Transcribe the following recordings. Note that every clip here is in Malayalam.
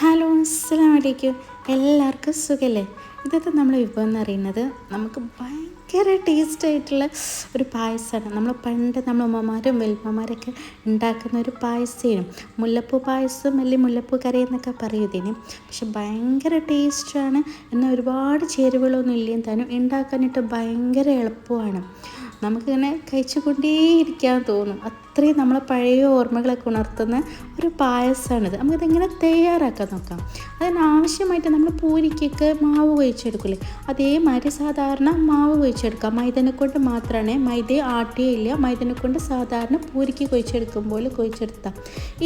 ഹലോ അസ്സലാം വലൈക്കും എല്ലാവർക്കും സുഖല്ലേ? ഇതൊക്കെ നമ്മൾ വിഭവം എന്ന് പറയുന്നത് നമുക്ക് ഭയങ്കര ടേസ്റ്റ് ആയിട്ടുള്ള ഒരു പായസമാണ്. നമ്മൾ പണ്ട് നമ്മൾ ഉമ്മമാരും വലുമ്മമാരൊക്കെ ഉണ്ടാക്കുന്ന ഒരു പായസമാണ് മുല്ലപ്പൂ പായസം അല്ലെങ്കിൽ മുല്ലപ്പൂ കറി എന്നൊക്കെ പറയുന്നതിന്. പക്ഷെ ഭയങ്കര ടേസ്റ്റാണ് എന്നാൽ ഒരുപാട് ചേരുവകളൊന്നും ഇല്ലെങ്കിൽ താനും ഉണ്ടാക്കാനായിട്ട് ഭയങ്കര എളുപ്പമാണ്. നമുക്കിങ്ങനെ കഴിച്ചുകൊണ്ടേയിരിക്കാൻ തോന്നും. അത്രയും നമ്മൾ പഴയ ഓർമ്മകളൊക്കെ ഉണർത്തുന്ന ഒരു പായസമാണിത് നമുക്കിതെങ്ങനെ തയ്യാറാക്കാൻ നോക്കാം? അതിനാവശ്യമായിട്ട് നമ്മൾ പൂരിക്കൊക്കെ മാവ് കുഴിച്ചെടുക്കില്ലേ അതേമാതിരി സാധാരണ മാവ് കുഴിച്ചെടുക്കാം മൈദനെ കൊണ്ട് മാത്രമാണ് മൈദ ആട്ടിയില്ല മൈദനെ കൊണ്ട് സാധാരണ പൂരിക്ക് കുഴിച്ചെടുക്കും പോലെ കുഴിച്ചെടുത്താം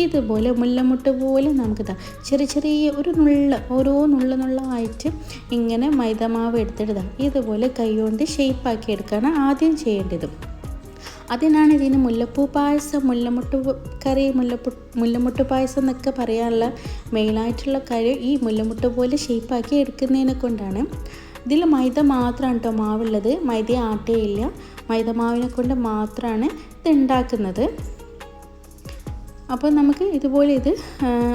ഇതുപോലെ മുല്ലമുട്ട് പോലെ നമുക്കിതാ ചെറിയ ചെറിയ ഒരു നുള്ള ഓരോ നുള്ള നുള്ളായിട്ട് ഇങ്ങനെ മൈദമാവ് എടുത്തിടുക. ഇതുപോലെ കൈകൊണ്ട് ഷേപ്പാക്കി എടുക്കുകയാണ് ആദ്യം ചെയ്യേണ്ടത്. അതിനാണ് ഇതിന് മുല്ലപ്പൂ പായസം മുല്ലമുട്ട് കറി മുല്ലപ്പു മുല്ലമുട്ട് പായസം എന്നൊക്കെ പറയാനുള്ള മെയിനായിട്ടുള്ള കാര്യം ഈ മുല്ലമുട്ട് പോലെ ഷേപ്പാക്കി എടുക്കുന്നതിനെ കൊണ്ടാണ്. ഇതിൽ മൈദ മാത്രമാണ് കേട്ടോ മാവുള്ളത്. മൈദ ആട്ടയില്ല മൈദ മാവിനെ കൊണ്ട് മാത്രമാണ് ഇത് ഉണ്ടാക്കുന്നത്. അപ്പോൾ നമുക്ക് ഇതുപോലെ ഇത്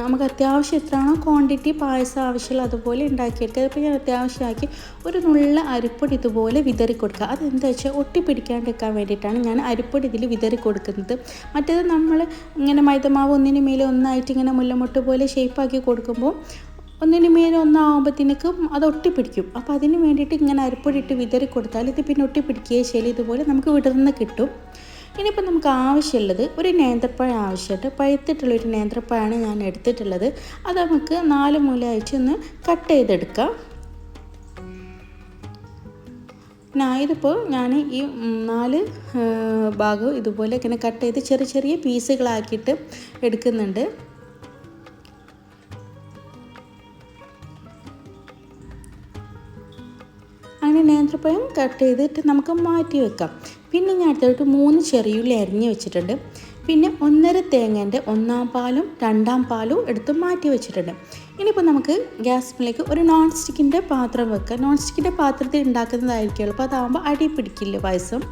നമുക്ക് അത്യാവശ്യം എത്രയാണോ ക്വാണ്ടിറ്റി പായസം ആവശ്യമുള്ള അതുപോലെ ഉണ്ടാക്കിയെടുക്കുക. അതിപ്പോൾ ഞാൻ അത്യാവശ്യമാക്കി ഒരു നുള്ള അരിപ്പൊടി ഇതുപോലെ വിതറി കൊടുക്കുക. അതെന്താ വെച്ചാൽ ഒട്ടിപ്പിടിക്കാണ്ടിരിക്കാൻ വേണ്ടിയിട്ടാണ് ഞാൻ അരിപ്പൊടി ഇതിൽ വിതറി കൊടുക്കുന്നത്. മറ്റേത് നമ്മൾ ഇങ്ങനെ മൈദമാവ് ഒന്നിന് മേലെ ഒന്നായിട്ട് ഇങ്ങനെ മുല്ലമുട്ട് പോലെ ഷേപ്പാക്കി കൊടുക്കുമ്പോൾ ഒന്നിന് മേലെ ഒന്നാകുമ്പോഴത്തേക്കും അത് ഒട്ടിപ്പിടിക്കും. അപ്പോൾ അതിന് വേണ്ടിയിട്ട് ഇങ്ങനെ അരിപ്പൊടി ഇട്ട് വിതറി കൊടുത്താൽ ഇത് പിന്നെ ഒട്ടിപ്പിടിക്കുകയും ശരി ഇതുപോലെ നമുക്ക് വിടർന്ന് കിട്ടും. ഇനിയിപ്പോൾ നമുക്ക് ആവശ്യമുള്ളത് ഒരു നേന്ത്രപ്പഴം ആവശ്യമായിട്ട് പഴുത്തിട്ടുള്ളൊരു നേന്ത്രപ്പഴമാണ് ഞാൻ എടുത്തിട്ടുള്ളത്. അത് നമുക്ക് നാല് മൂല അയച്ച് ഒന്ന് കട്ട് ചെയ്തെടുക്കാം. ഇതിപ്പോൾ ഞാൻ ഈ നാല് ഭാഗം ഇതുപോലെ ഇങ്ങനെ കട്ട് ചെയ്ത് ചെറിയ ചെറിയ പീസുകളാക്കിയിട്ട് എടുക്കുന്നുണ്ട്. അങ്ങനെ നേന്ത്രപ്പഴം കട്ട് ചെയ്തിട്ട് നമുക്ക് മാറ്റി വെക്കാം. പിന്നെ ഞാൻ അടുത്തായിട്ട് മൂന്ന് ചെറിയുള്ളി അരിഞ്ഞ് വെച്ചിട്ടുണ്ട്. പിന്നെ ഒന്നര തേങ്ങേന്റെ ഒന്നാം പാലും രണ്ടാം പാലും എടുത്ത് മാറ്റി വെച്ചിട്ടുണ്ട്. ഇനിയിപ്പോൾ നമുക്ക് ഗ്യാസിലേക്ക് ഒരു നോൺ സ്റ്റിക്കിന്റെ പാത്രം വെക്കുക നോൺ സ്റ്റിക്കിന്റെ പാത്രത്തിൽ ഉണ്ടാക്കുന്നതായിരിക്കും എളുപ്പം അതാകുമ്പോൾ അടി പിടിക്കില്ല പായസം?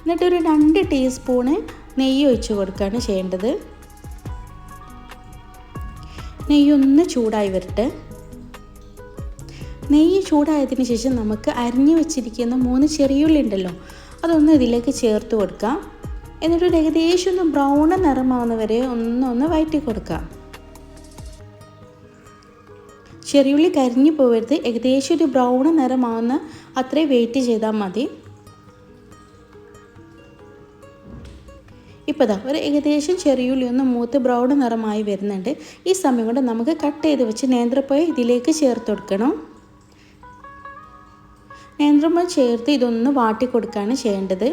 എന്നിട്ട് ഒരു രണ്ട് ടീസ്പൂണ് നെയ്യ് ഒഴിച്ച് കൊടുക്കുകയാണ് ചെയ്യേണ്ടത്. നെയ്യൊന്ന് ചൂടായി വരട്ടെ. നെയ്യ് ചൂടായതിന് ശേഷം നമുക്ക് അരിഞ്ഞു വെച്ചിരിക്കുന്ന മൂന്ന് ചെറിയുള്ളി ഉണ്ടല്ലോ. അതൊന്ന് ഇതിലേക്ക് ചേർത്ത് കൊടുക്കാം. എന്നിട്ട് ഒരു ഏകദേശം ഒന്ന് ബ്രൗൺ നിറമാവുന്ന വരെ ഒന്ന് ഒന്ന് വഴറ്റി കൊടുക്കാം. ചെറിയുള്ളി കരിഞ്ഞു പോകരുത് ഏകദേശം ഒരു ബ്രൗൺ നിറമാവുന്ന അത്രയും വെയിറ്റ് ചെയ്താൽ മതി. ഇപ്പോൾ ഇതാ ഒരു ഏകദേശം ചെറിയുള്ളി ഒന്ന് മൂത്ത് ബ്രൗൺ നിറമായി വരുന്നുണ്ട്. ഈ സമയം കൊണ്ട് നമുക്ക് കട്ട് ചെയ്ത് വെച്ച് നേന്ത്രപ്പഴം ഇതിലേക്ക് ചേർത്ത് കൊടുക്കണം. നേന്ത്രപ്പഴം ചേർത്ത് ഇതൊന്ന് വാട്ടി കൊടുക്കുകയാണ് ചെയ്യേണ്ടത്.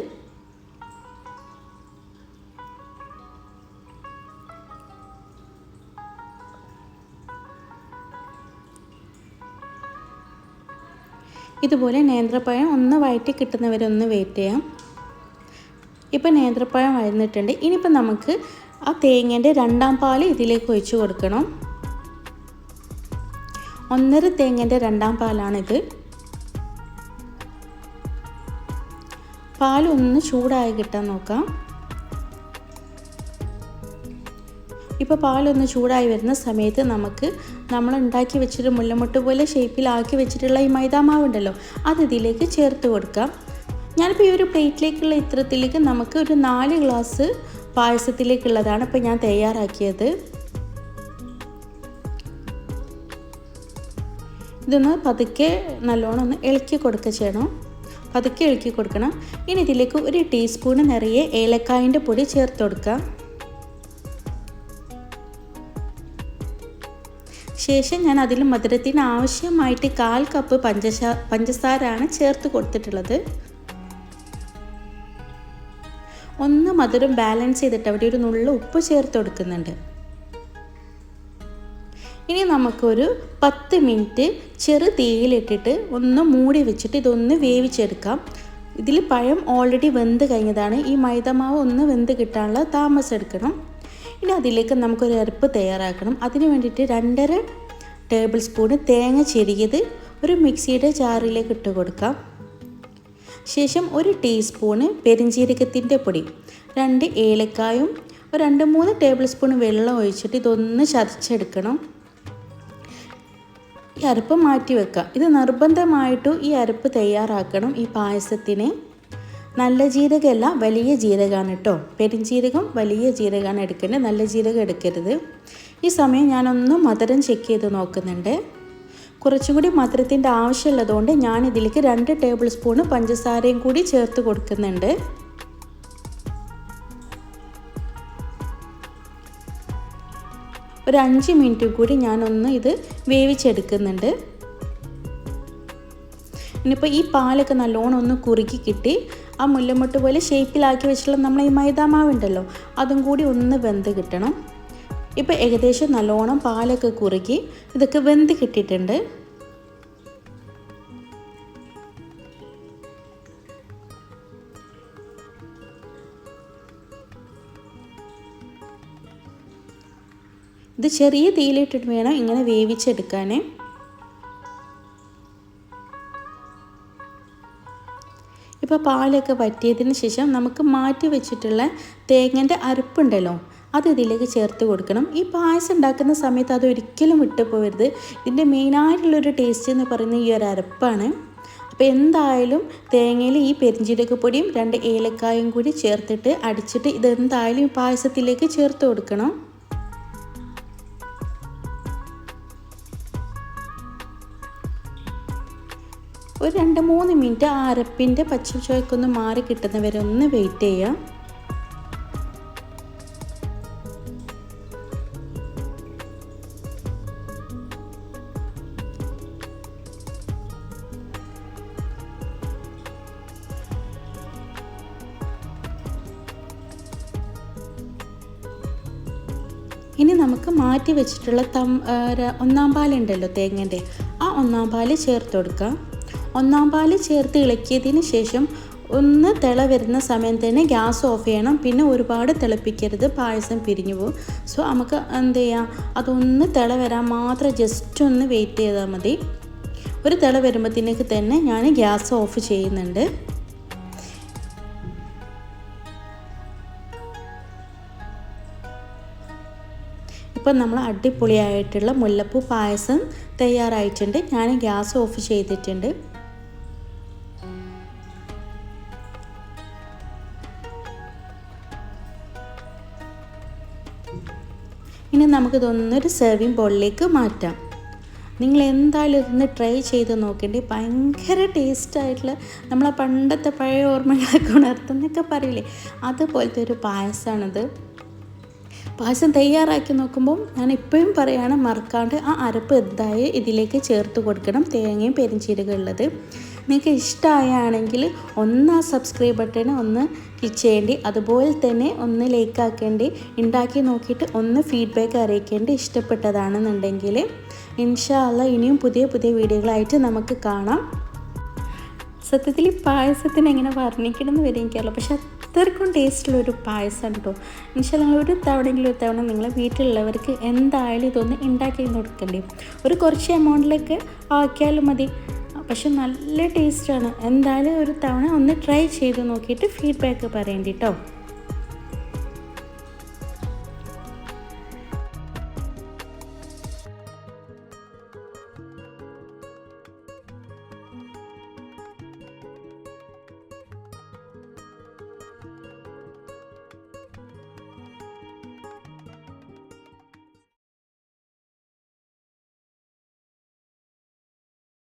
ഇതുപോലെ നേന്ത്രപ്പഴം ഒന്ന് വഴറ്റി കിട്ടുന്നവരെ ഒന്ന് വെയിറ്റ് ചെയ്യാം. ഇപ്പം നേന്ത്രപ്പഴം വഴന്നിട്ടുണ്ട്. ഇനിയിപ്പം നമുക്ക് ആ തേങ്ങേന്റെ രണ്ടാം പാൽ ഇതിലേക്ക് ഒഴിച്ച് കൊടുക്കണം. ഒന്നര തേങ്ങേന്റെ രണ്ടാം പാലാണിത്. പാലൊന്ന് ചൂടായി കിട്ടാൻ നോക്കാം. ഇപ്പോൾ പാലൊന്ന് ചൂടായി വരുന്ന സമയത്ത് നമുക്ക് നമ്മൾ ഉണ്ടാക്കി വെച്ചിട്ട് മുല്ലമുട്ട് പോലെ ഷേപ്പിലാക്കി വെച്ചിട്ടുള്ള ഈ മൈദാമാവുണ്ടല്ലോ അത് ഇതിലേക്ക് ചേർത്ത് കൊടുക്കാം. ഞാനിപ്പോൾ ഈ ഒരു പ്ലേറ്റിലേക്കുള്ള ഇത്രത്തിലേക്ക് നമുക്ക് ഒരു നാല് ഗ്ലാസ് പായസത്തിലേക്കുള്ളതാണ് ഇപ്പോൾ ഞാൻ തയ്യാറാക്കിയത്. ഇതൊന്ന് പതുക്കെ നല്ലോണം ഒന്ന് ഇളക്കി കൊടുക്കുക ചെയ്യണം. പതുക്കെ ഇളക്കി കൊടുക്കണം. ഇനി ഇതിലേക്ക് ഒരു ടീസ്പൂൺ നിറയെ ഏലക്കായന്റെ പൊടി ചേർത്ത് കൊടുക്കുക. ശേഷം ഞാൻ അതിൽ മധുരത്തിന് ആവശ്യമായിട്ട് കാൽ കപ്പ് പഞ്ചസാര പഞ്ചസാരയാണ് ചേർത്ത് കൊടുത്തിട്ടുള്ളത്. ഒന്ന് മധുരം ബാലൻസ് ചെയ്തിട്ട് അവിടെ ഒരു നുള്ള ഉപ്പ് ചേർത്ത് കൊടുക്കുന്നുണ്ട്. ഇനി നമുക്കൊരു പത്ത് മിനിറ്റ് ചെറു തീയിലിട്ടിട്ട് ഒന്ന് മൂടി വെച്ചിട്ട് ഇതൊന്ന് വേവിച്ചെടുക്കാം. ഇതിൽ പഴം ഓൾറെഡി വെന്ത് കഴിഞ്ഞതാണ്. ഈ മൈദമാവ് ഒന്ന് വെന്ത് കിട്ടാനുള്ള താമസം എടുക്കണം. ഇനി അതിലേക്ക് നമുക്കൊരു അരപ്പ് തയ്യാറാക്കണം. അതിന് വേണ്ടിയിട്ട് രണ്ടര ടേബിൾ സ്പൂണ് തേങ്ങ ചെരിയത് ഒരു മിക്സിയുടെ ജാറിലേക്ക് ഇട്ട് കൊടുക്കാം. ശേഷം ഒരു ടീസ്പൂണ് പെരിഞ്ജീരകത്തിന്റെ പൊടി രണ്ട് ഏലക്കായും ഒരു രണ്ട് മൂന്ന് ടേബിൾ സ്പൂൺ വെള്ളം ഒഴിച്ചിട്ട് ഇതൊന്ന് ചതച്ചെടുക്കണം. അരപ്പ് മാറ്റി വെക്കാം. ഇത് നിർബന്ധമായിട്ടും ഈ അരപ്പ് തയ്യാറാക്കണം ഈ പായസത്തിന്. നല്ല ജീരകമല്ല വലിയ ജീരകമാണ് കേട്ടോ പെരുംജീരകം വലിയ ജീരകമാണ് എടുക്കേണ്ടത്. നല്ല ജീരകം എടുക്കരുത്. ഈ സമയം ഞാനൊന്ന് മധുരം ചെക്ക് ചെയ്ത് നോക്കുന്നുണ്ട്. കുറച്ചുകൂടി മധുരത്തിന്റെ ആവശ്യമുള്ളതുകൊണ്ട് ഞാൻ ഇതിലേക്ക് രണ്ട് ടേബിൾ സ്പൂണ് പഞ്ചസാരയും കൂടി ചേർത്ത് കൊടുക്കുന്നുണ്ട്. ഒരു അഞ്ച് മിനിറ്റ് കൂടി ഞാനൊന്ന് ഇത് വേവിച്ചെടുക്കുന്നുണ്ട്. ഇനിയിപ്പോൾ ഈ പാലൊക്കെ നല്ലോണം ഒന്ന് കുറുക്കി കിട്ടി ആ മുല്ലമുട്ട് പോലെ ഷേപ്പിലാക്കി വെച്ചിട്ടുള്ള നമ്മൾ ഈ മൈദാമാവുണ്ടല്ലോ അതും കൂടി ഒന്ന് വെന്ത് കിട്ടണം. ഇപ്പോൾ ഏകദേശം നല്ലോണം പാലൊക്കെ കുറുക്കി ഇതൊക്കെ വെന്ത് കിട്ടിയിട്ടുണ്ട്. ഇത് ചെറിയ തീയിലിട്ടിട്ട് വേണം ഇങ്ങനെ വേവിച്ചെടുക്കാൻ ഇപ്പോൾ പാലൊക്കെ പറ്റിയതിന് ശേഷം നമുക്ക് മാറ്റി വെച്ചിട്ടുള്ള തേങ്ങന്റെ അരപ്പുണ്ടല്ലോ അത് ഇതിലേക്ക് ചേർത്ത് കൊടുക്കണം. ഈ പായസം ഉണ്ടാക്കുന്ന സമയത്ത് അത് ഒരിക്കലും വിട്ടുപോകരുത് ഇതിന്റെ മെയിനായിട്ടുള്ളൊരു ടേസ്റ്റ് എന്ന് പറയുന്നത് ഈ ഒരു അരപ്പാണ്. അപ്പോൾ എന്തായാലും തേങ്ങയിൽ ഈ പെരിഞ്ചീരകപ്പൊടിയും രണ്ട് ഏലക്കായും കൂടി ചേർത്തിട്ട് അടിച്ചിട്ട് ഇതെന്തായാലും ഈ പായസത്തിലേക്ക് ചേർത്ത് കൊടുക്കണം. ഒരു രണ്ട് മൂന്ന് മിനിറ്റ് ആ അരപ്പിന്റെ പച്ച ചുവക്കൊന്ന് മാറി കിട്ടുന്നവരെ ഒന്ന് വെയിറ്റ് ചെയ്യാം. ഇനി നമുക്ക് മാറ്റി വെച്ചിട്ടുള്ള തം ഒന്നാം പാലുണ്ടല്ലോ തേങ്ങന്റെ. ആ ഒന്നാം പാൽ ചേർത്ത് കൊടുക്കാം. ഒന്നാം പാൽ ചേർത്ത് ഇളക്കിയതിന് ശേഷം ഒന്ന് തിള വരുന്ന സമയം തന്നെ ഗ്യാസ് ഓഫ് ചെയ്യണം. പിന്നെ ഒരുപാട് തിളപ്പിക്കരുത്. പായസം പിരിഞ്ഞു പോകും. സോ നമുക്ക് എന്ത് ചെയ്യാം? അതൊന്ന് തിള വരാൻ മാത്രം ജസ്റ്റ് ഒന്ന് വെയിറ്റ് ചെയ്താൽ മതി. ഒരു തിള വരുമ്പോഴത്തേക്ക് തന്നെ ഞാൻ ഗ്യാസ് ഓഫ് ചെയ്യുന്നുണ്ട്. ഇപ്പം നമ്മൾ അടിപൊളിയായിട്ടുള്ള മുല്ലപ്പൂ പായസം തയ്യാറായിട്ടുണ്ട്. ഞാൻ ഗ്യാസ് ഓഫ് ചെയ്തിട്ടുണ്ട്. ഇനി നമുക്കിതൊന്നൊരു സെർവിങ് ബോളിലേക്ക് മാറ്റാം. നിങ്ങൾ എന്തായാലും ഇതൊന്ന് ട്രൈ ചെയ്ത് നോക്കേണ്ടി. ഭയങ്കര ടേസ്റ്റായിട്ടുള്ള നമ്മളെ പണ്ടത്തെ പഴയ ഓർമ്മകളൊക്കെ ഉണർത്തുന്നൊക്കെ പറയില്ലേ? അതുപോലത്തെ ഒരു പായസമാണിത് പായസം തയ്യാറാക്കി നോക്കുമ്പോൾ ഞാൻ ഇപ്പോഴും പറയുകയാണ് മറക്കാണ്ട് ആ അരപ്പ് എന്തായി ഇതിലേക്ക് ചേർത്ത് കൊടുക്കണം. തേങ്ങയും പെരിഞ്ചീരകം ഉള്ളത്. നിങ്ങൾക്ക് ഇഷ്ടമായാണെങ്കിൽ ഒന്ന് ആ സബ്സ്ക്രൈബ് ബട്ടൺ ഒന്ന് ക്ലിക്ക് ചെയ്യേണ്ടി അതുപോലെ തന്നെ ഒന്ന് ലൈക്ക് ആക്കേണ്ടി ഉണ്ടാക്കി നോക്കിയിട്ട് ഒന്ന് ഫീഡ്ബാക്ക് അറിയിക്കേണ്ടി ഇഷ്ടപ്പെട്ടതാണെന്നുണ്ടെങ്കിൽ ഇൻഷാല്ല ഇനിയും പുതിയ പുതിയ വീഡിയോകളായിട്ട് നമുക്ക് കാണാം. സത്യത്തിൽ ഈ പായസത്തിന് എങ്ങനെ വർണിക്കണം എന്ന് വരെ എനിക്കറിയില്ല. പക്ഷെ അത്രക്കും ടേസ്റ്റുള്ള ഒരു പായസം കേട്ടോ എന്നുവെച്ചാൽ നിങ്ങൾ ഒരു തവണയെങ്കിലും ഒരു തവണ നിങ്ങളെ വീട്ടിലുള്ളവർക്ക് എന്തായാലും ഇതൊന്ന് ഉണ്ടാക്കി കൊടുക്കണ്ടേ ഒരു കുറച്ച് എമൗണ്ടിലൊക്കെ ആക്കിയാലും മതി. പക്ഷെ നല്ല ടേസ്റ്റാണ്. എന്തായാലും ഒരു തവണ ഒന്ന് ട്രൈ ചെയ്ത് നോക്കിയിട്ട് ഫീഡ്ബാക്ക് പറയേണ്ടി കേട്ടോ